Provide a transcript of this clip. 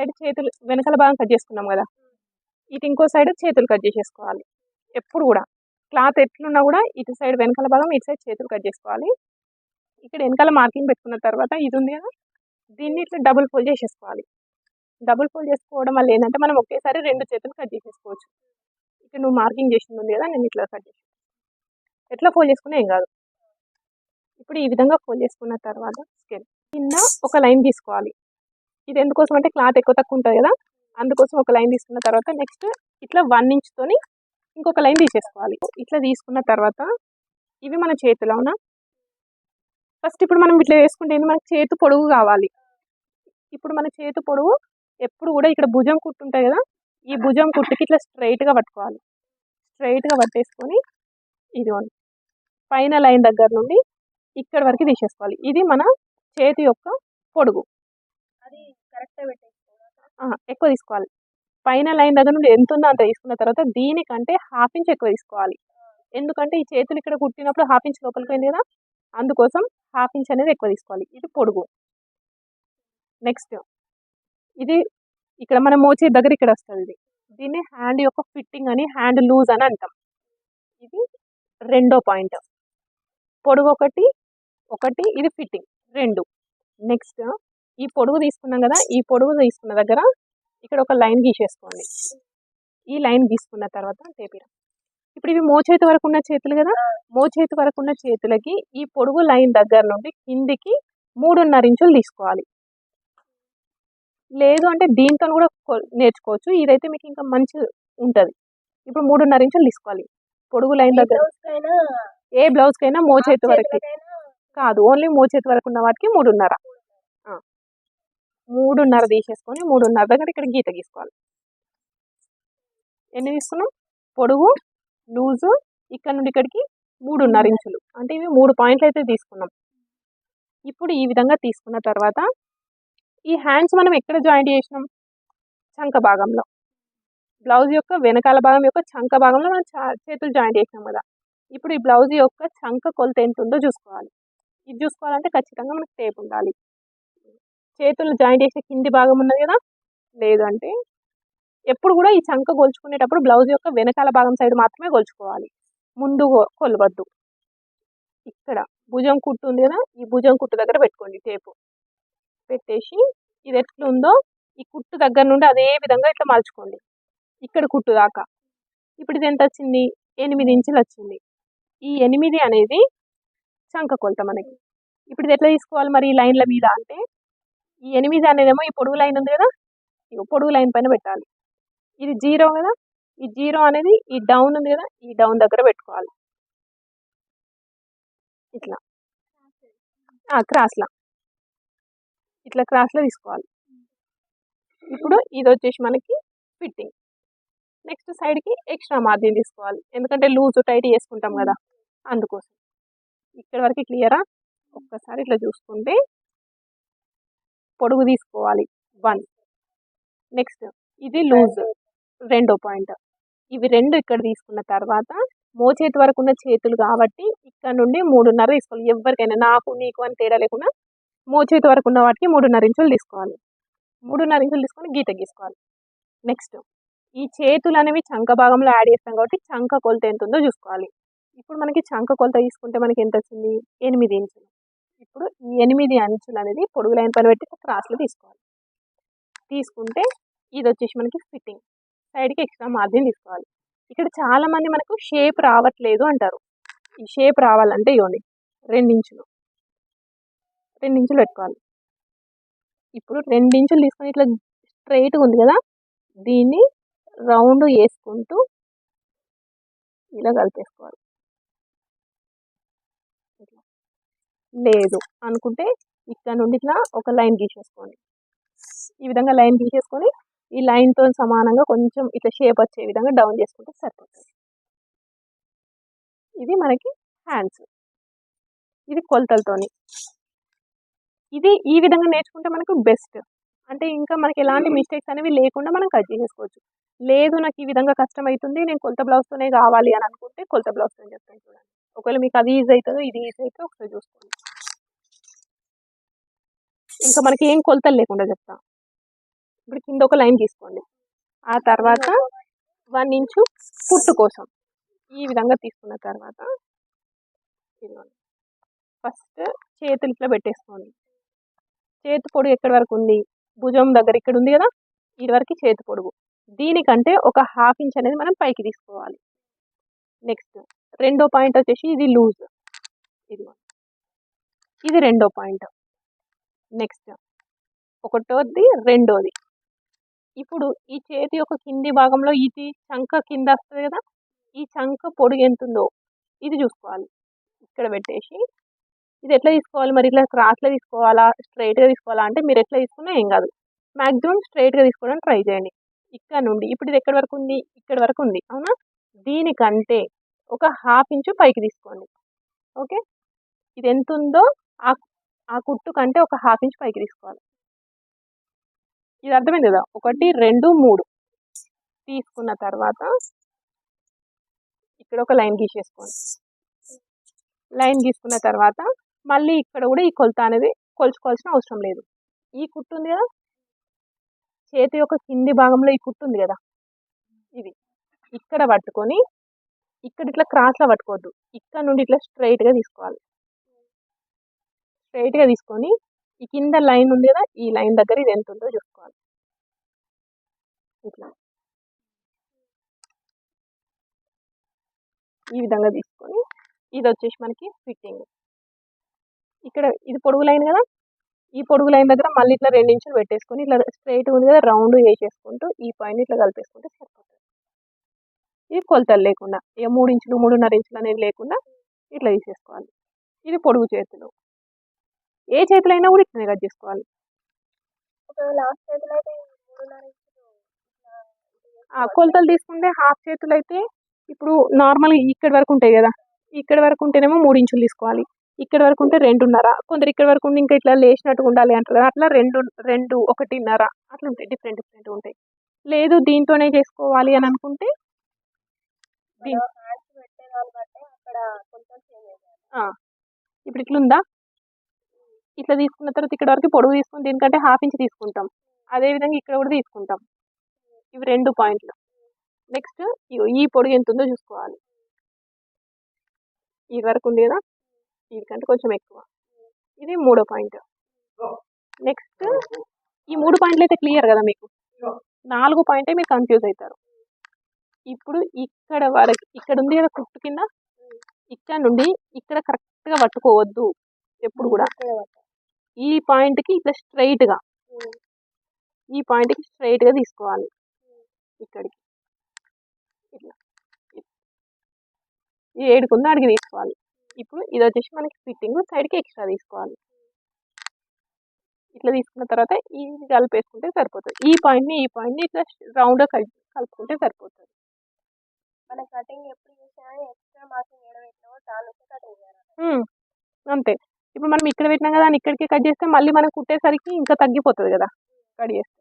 Side చేతులు వెనకాల భాగం కట్ చేసుకున్నాం కదా. ఇటు ఇంకో సైడ్ చేతులు కట్ చేసేసుకోవాలి. ఎప్పుడు కూడా. క్లాత్ ఎట్లున్నా కూడా ఇటు సైడ్ వెనకాల భాగం ఇటు సైడ్ చేతులు కట్ చేసుకోవాలి. ఇక్కడ వెనకాల మార్కింగ్ పెట్టుకున్న తర్వాత ఇది ఉంది కదా దీన్ని ఇట్లా డబుల్ ఫోల్డ్ చేసేసుకోవాలి. డబుల్ ఫోల్డ్ చేసుకోవడం వల్ల ఏంటంటే మనం ఒకేసారి రెండు చేతులు కట్ చేసేసుకోవచ్చు. ఇక్కడ నువ్వు మార్కింగ్ చేసింది ఉంది కదా నేను ఇట్లా కట్ చేసి ఎట్లా ఫోల్డ్ చేసుకున్నా ఏం కాదు. ఇప్పుడు ఈ విధంగా ఫోల్డ్ చేసుకున్న తర్వాత స్కేల్ కింద ఒక లైన్ తీసుకోవాలి. ఇది ఎందుకోసం అంటే క్లాత్ ఎక్కువ తక్కువ ఉంటుంది కదా అందుకోసం ఒక లైన్ తీసుకున్న తర్వాత నెక్స్ట్ ఇట్లా వన్ ఇంచ్తోని ఇంకొక లైన్ తీసేసుకోవాలి. ఇట్లా తీసుకున్న తర్వాత ఇవి మన చేతిలో ఉన్న ఫస్ట్ ఇప్పుడు మనం ఇట్లా వేసుకుంటే ఏంది? మనకి చేతి పొడుగు కావాలి. ఇప్పుడు మన చేతి పొడుగు ఎప్పుడు కూడా ఇక్కడ భుజం కుట్టు ఉంటాయి కదా ఈ భుజం కుట్టుకి ఇట్లా స్ట్రైట్గా పట్టుకోవాలి. స్ట్రైట్గా పట్టేసుకొని ఇదిగోండి పైన లైన్ దగ్గర నుండి ఇక్కడ వరకు తీసేసుకోవాలి. ఇది మన చేతి యొక్క పొడుగు. ఎక్కువ తీసుకోవాలి. పైన లైన్ దగ్గర నుండి ఎంత ఉందో అంత తీసుకున్న తర్వాత దీనికంటే హాఫ్ ఇంచ్ ఎక్కువ తీసుకోవాలి. ఎందుకంటే ఈ చేతులు ఇక్కడ కుట్టినప్పుడు హాఫ్ ఇంచ్ లోపలికి పోయింది కదా అందుకోసం హాఫ్ ఇంచ్ అనేది ఎక్కువ తీసుకోవాలి. ఇది పొడుగు. నెక్స్ట్ ఇది ఇక్కడ మన మోచే దగ్గర ఇక్కడ వస్తుంది ఇది. దీన్ని హ్యాండ్ యొక్క ఫిట్టింగ్ అని హ్యాండ్ లూజ్ అని అంటాం. ఇది రెండో పాయింట్. పొడుగు ఒకటి ఒకటి ఇది ఫిట్టింగ్. రెండు. నెక్స్ట్ ఈ పొడుగు తీసుకున్నాం కదా ఈ పొడుగు తీసుకున్న దగ్గర ఇక్కడ ఒక లైన్ గీసేసుకోండి. ఈ లైన్ గీసుకున్న తర్వాత టేపిరా ఇప్పుడు ఇవి మోచేతి వరకు ఉన్న చేతులు కదా మోచేతి వరకు ఉన్న చేతులకి ఈ పొడుగు లైన్ దగ్గర నుండి కిందికి మూడున్నర ఇంచులు తీసుకోవాలి. లేదు అంటే దీంతో కూడా నేర్చుకోవచ్చు. ఇదైతే మీకు ఇంకా మంచి ఉంటుంది. ఇప్పుడు మూడున్నర ఇంచులు తీసుకోవాలి. పొడుగు లైన్ దగ్గర ఏ బ్లౌజ్కైనా మోచేతి వరకు కాదు. ఓన్లీ మోచేతి వరకు ఉన్న వాటికి మూడున్నర. మూడున్నర తీసేసుకొని మూడున్నర దగ్గర ఇక్కడ గీత గీసుకోవాలి. ఎన్ని తీసుకున్నాం పొడుగు లూజు ఇక్కడ నుండి ఇక్కడికి మూడున్నర ఇంచులు. అంటే ఇవి మూడు పాయింట్లు అయితే తీసుకున్నాం. ఇప్పుడు ఈ విధంగా తీసుకున్న తర్వాత ఈ హ్యాండ్స్ మనం ఎక్కడ జాయింట్ చేసినాం? చంక భాగంలో. బ్లౌజ్ యొక్క వెనకాల భాగం యొక్క చంక భాగంలో మనం చా- చేతులు జాయింట్ చేసినాం కదా. ఇప్పుడు ఈ బ్లౌజ్ యొక్క చంక కొలత ఎంత ఉందో చూసుకోవాలి. ఇది చూసుకోవాలంటే ఖచ్చితంగా మనకు టేప్ ఉండాలి. చేతులు జాయింట్ చేసే కింది భాగం ఉన్నది కదా? లేదు అంటే ఎప్పుడు కూడా ఈ చంక కొలుచుకునేటప్పుడు బ్లౌజ్ యొక్క వెనకాల భాగం సైడ్ మాత్రమే కొలుచుకోవాలి ముందు కొలవద్దు. ఇక్కడ భుజం కుట్టు ఉంది కదా? ఈ భుజం కుట్టు దగ్గర పెట్టుకోండి టేపు. పెట్టేసి ఇది ఎట్లుందో ఈ కుట్టు దగ్గర నుండి అదే విధంగా ఇట్లా మలుచుకోండి. ఇక్కడ కుట్టు దాకా. ఇప్పుడు ఇది ఎంత వచ్చింది? ఎనిమిది ఇంచులు వచ్చింది. ఈ ఎనిమిది అనేది చంక కొలత మనకి. ఇప్పుడు ఇది ఎట్లా తీసుకోవాలి మరి? ఈ లైన్ల మీద అంటే ఈ ఎనిమిది అనేదేమో ఈ పొడుగు లైన్ ఉంది కదా? పొడుగు లైన్ పైన పెట్టాలి. ఇది జీరో కదా? ఈ జీరో అనేది ఈ డౌన్ ఉంది కదా? ఈ డౌన్ దగ్గర పెట్టుకోవాలి. ఇట్లా. క్రాస్లా ఇట్లా క్రాస్లో తీసుకోవాలి. ఇప్పుడు ఇది వచ్చేసి మనకి ఫిట్టింగ్. నెక్స్ట్ సైడ్కి ఎక్స్ట్రా మార్జిన్ తీసుకోవాలి. ఎందుకంటే లూజ్ టైట్ చేసుకుంటాం కదా? అందుకోసం. ఇక్కడ వరకు క్లియరా? ఒక్కసారి ఇట్లా చూసుకుంటే పొడుగు తీసుకోవాలి. వన్ నెక్స్ట్ ఇది లూజ్ రెండో పాయింట్ ఇవి రెండు ఇక్కడ తీసుకున్న తర్వాత మోచేతి వరకు ఉన్న చేతులు కాబట్టి ఇక్కడ నుండి మూడున్నర తీసుకోవాలి. ఎవరికైనా నాకు నీకు అని తేడా లేకుండా మోచేతి వరకు ఉన్న వాటికి మూడున్నర ఇంచులు తీసుకోవాలి. మూడున్నర ఇంచులు తీసుకొని గీత గీసుకోవాలి. నెక్స్ట్ ఈ చేతులు అనేవి చంక భాగంలో యాడ్ చేస్తాం కాబట్టి చంక కొలత ఎంత ఉందో చూసుకోవాలి. ఇప్పుడు మనకి చంక కొలత తీసుకుంటే మనకి ఎంత వచ్చింది? ఎనిమిది ఇంచులు. ఇప్పుడు ఈ ఎనిమిది అంచులు అనేది పొడుగు లైన్ పైన పెట్టి క్రాస్లో తీసుకోవాలి. తీసుకుంటే ఇది వచ్చేసి మనకి ఫిట్టింగ్. సైడ్కి ఎక్స్ట్రా మార్జిన్ తీసుకోవాలి. ఇక్కడ చాలామంది మనకు షేప్ రావట్లేదు అంటారు. ఈ షేప్ రావాలంటే ఇవ్వండి. రెండించులు. రెండించులు పెట్టుకోవాలి. ఇప్పుడు రెండించులు తీసుకొని ఇట్లా స్ట్రైట్గా ఉంది కదా? దీన్ని రౌండ్ వేసుకుంటూ ఇలా కలిపేసుకోవాలి. లేదు. అనుకుంటే ఇక్కడ నుండి ఇట్లా ఒక లైన్ గీసేసుకోండి. ఈ విధంగా లైన్ గీసేసుకొని ఈ లైన్తో సమానంగా కొంచెం ఇట్లా షేప్ వచ్చే విధంగా డౌన్ చేసుకుంటే సరిపోతుంది. ఇది మనకి హ్యాండ్స్. ఇది కొలతలతోని. ఇది ఈ విధంగా నేర్చుకుంటే మనకు బెస్ట్. అంటే ఇంకా మనకి ఎలాంటి మిస్టేక్స్ అనేవి లేకుండా మనం కట్ చేసేసుకోవచ్చు. లేదు నాకు ఈ విధంగా కష్టం అవుతుంది నేను కొలత బ్లౌజ్తోనే కావాలి అని అనుకుంటే కొలత బ్లౌజ్తో చెప్తాను చూడండి. ఒకవేళ మీకు అది ఈజీ అవుతుందో ఇది ఈజీ అవుతుందో ఒకసారి చూసుకోండి. ఇంకా మనకి ఏం కొలతలు లేకుండా చెప్తా. ఇప్పుడు కింద ఒక లైన్ తీసుకోండి. ఆ తర్వాత వన్ ఇంచు పుట్టు కోసం ఈ విధంగా తీసుకున్న తర్వాత ఫస్ట్ చేతులు ఇట్లా పెట్టేసుకోండి. చేతి పొడుగు ఎక్కడి వరకు ఉంది? భుజం దగ్గర ఇక్కడ ఉంది కదా? ఇది వరకు చేతి పొడుగు. దీనికంటే ఒక హాఫ్ ఇంచ్ అనేది మనం పైకి తీసుకోవాలి. నెక్స్ట్ రెండో పాయింట్ వచ్చేసి ఇది లూజ్. ఇది ఇది రెండో పాయింట్. నెక్స్ట్ ఒకటోది రెండోది. ఇప్పుడు ఈ చేతి యొక్క కింది భాగంలో ఇది చంక కింద వస్తుంది కదా ఈ చంక పొడుగు ఎంత ఉందో ఇది చూసుకోవాలి. ఇక్కడ పెట్టేసి ఇది ఎట్లా తీసుకోవాలి మరి? ఇట్లా క్రాస్లో తీసుకోవాలా? స్ట్రైట్గా తీసుకోవాలా? అంటే మీరు ఎట్లా తీసుకున్నా ఏం కాదు. మ్యాక్సిమం స్ట్రైట్గా తీసుకోవడానికి ట్రై చేయండి. ఇక్కడ నుండి ఇప్పుడు ఇది ఎక్కడి వరకు ఉంది? ఇక్కడ వరకు ఉంది. అవునా? దీనికంటే ఒక హాఫ్ ఇంచు పైకి తీసుకోండి. ఓకే? ఇది ఎంత ఉందో ఆ ఆ కుట్టు కంటే ఒక హాఫ్ ఇంచ్ పైకి తీసుకోవాలి. ఇది అర్థమైంది కదా? ఒకటి రెండు మూడు. తీసుకున్న తర్వాత ఇక్కడ ఒక లైన్ గీసేసుకోండి. లైన్ గీసుకున్న తర్వాత మళ్ళీ ఇక్కడ కూడా ఈ కొలత అనేది కొలుచుకోవాల్సిన అవసరం లేదు. ఈ కుట్టు ఉంది కదా? చేతి యొక్క కింది భాగంలో ఈ కుట్టు ఉంది కదా? ఇది. ఇక్కడ పట్టుకొని ఇక్కడ ఇట్లా క్రాస్లో పట్టుకోవద్దు. ఇక్కడ నుండి ఇట్లా స్ట్రైట్గా తీసుకోవాలి. స్ట్రైట్గా తీసుకొని ఈ కింద లైన్ ఉంది కదా ఈ లైన్ దగ్గర ఇది ఎంత ఉందో చూసుకోవాలి. ఇట్లా. ఈ విధంగా తీసుకొని ఇది వచ్చేసి మనకి ఫిట్టింగ్. ఇక్కడ ఇది పొడుగు లైన్ కదా ఈ పొడుగు లైన్ దగ్గర మళ్ళీ ఇట్లా రెండు ఇంచులు పెట్టేసుకొని ఇట్లా స్ట్రైట్ ఉంది కదా రౌండ్ వేసేసుకుంటూ ఈ పాయింట్ ఇట్లా కలిపేసుకుంటే సరిపోతుంది. ఇది కొలతలు లేకుండా ఇక మూడు ఇంచులు మూడున్నర ఇంచులు అనేది లేకుండా ఇట్లా తీసేసుకోవాలి. ఇది పొడుగు చేతులు. ఏ చేతులు అయినా కూడా ఇట్లనే కట్ చేసుకోవాలి. కొలతలు తీసుకుంటే హాఫ్ చేతులు అయితే ఇప్పుడు నార్మల్ ఇక్కడ వరకు ఉంటాయి కదా ఇక్కడ వరకు ఉంటేనేమో మూడు ఇంచులు తీసుకోవాలి. ఇక్కడ వరకు ఉంటే రెండున్నర కొందరు ఇక్కడ వరకు ఉండి ఇంకా ఇట్లా లేచినట్టుగా ఉండాలి అంటారు. అట్లా రెండు రెండు ఒకటిన్నర అట్లా ఉంటాయి. డిఫరెంట్ డిఫరెంట్ ఉంటాయి. లేదు దీంతోనే చేసుకోవాలి అని అనుకుంటే దీని హ్యాండ్స్ పెట్టే దాన్ని బట్టి అక్కడ కొంచెం చేంజ్ అవుతుంది ఇప్పుడు ఇట్లా ఉందా ఇట్లా తీసుకున్న తర్వాత ఇక్కడ వరకు పొడవు తీసుకుని దీనికంటే హాఫ్ ఇంచ్ తీసుకుంటాం. అదే విధంగా ఇక్కడ కూడా తీసుకుంటాం. ఇవి రెండు పాయింట్లు. నెక్స్ట్ ఈ పొడుగు ఎంత ఉందో చూసుకోవాలి. ఇది వరకు ఉంది కదా? దీనికంటే కొంచెం ఎక్కువ. ఇది మూడో పాయింట్. నెక్స్ట్ ఈ మూడు పాయింట్లు అయితే క్లియర్ కదా మీకు? నాలుగు పాయింటే మీరు కన్ఫ్యూజ్ అవుతారు. ఇప్పుడు ఇక్కడ వరకు ఇక్కడ ఉంది కదా కుట్టు కింద? ఇక్కడ నుండి ఇక్కడ కరెక్ట్గా పట్టుకోవద్దు ఎప్పుడు కూడా. ఈ పాయింట్కి ఇట్లా స్ట్రైట్గా. ఈ పాయింట్కి స్ట్రైట్గా తీసుకోవాలి. ఇక్కడికి. ఇట్లా. ఈ ఏడుకుందో అడిగి తీసుకోవాలి. ఇప్పుడు ఇది వచ్చేసి మనకి ఫిట్టింగ్ సైడ్కి ఎక్స్ట్రా తీసుకోవాలి. ఇట్లా తీసుకున్న తర్వాత ఇది కలిపేసుకుంటే సరిపోతుంది. ఈ పాయింట్ని ఈ పాయింట్ని ఇట్లా రౌండ్గా కలుపుకుంటే సరిపోతుంది. మన కటింగ్ ఎప్పుడు చూసినా ఎక్స్ట్రా మార్కింగ్ ఏడ పెట్టినామో దాని నుంచి కటింగ్ చేయాలి. అంతే. ఇప్పుడు మనం ఇక్కడ పెట్టినాం కదా అని ఇక్కడికి కట్ చేస్తే మళ్ళీ మనం కుట్టేసరికి ఇంకా తగ్గిపోతుంది కదా. కట్ చేస్తే.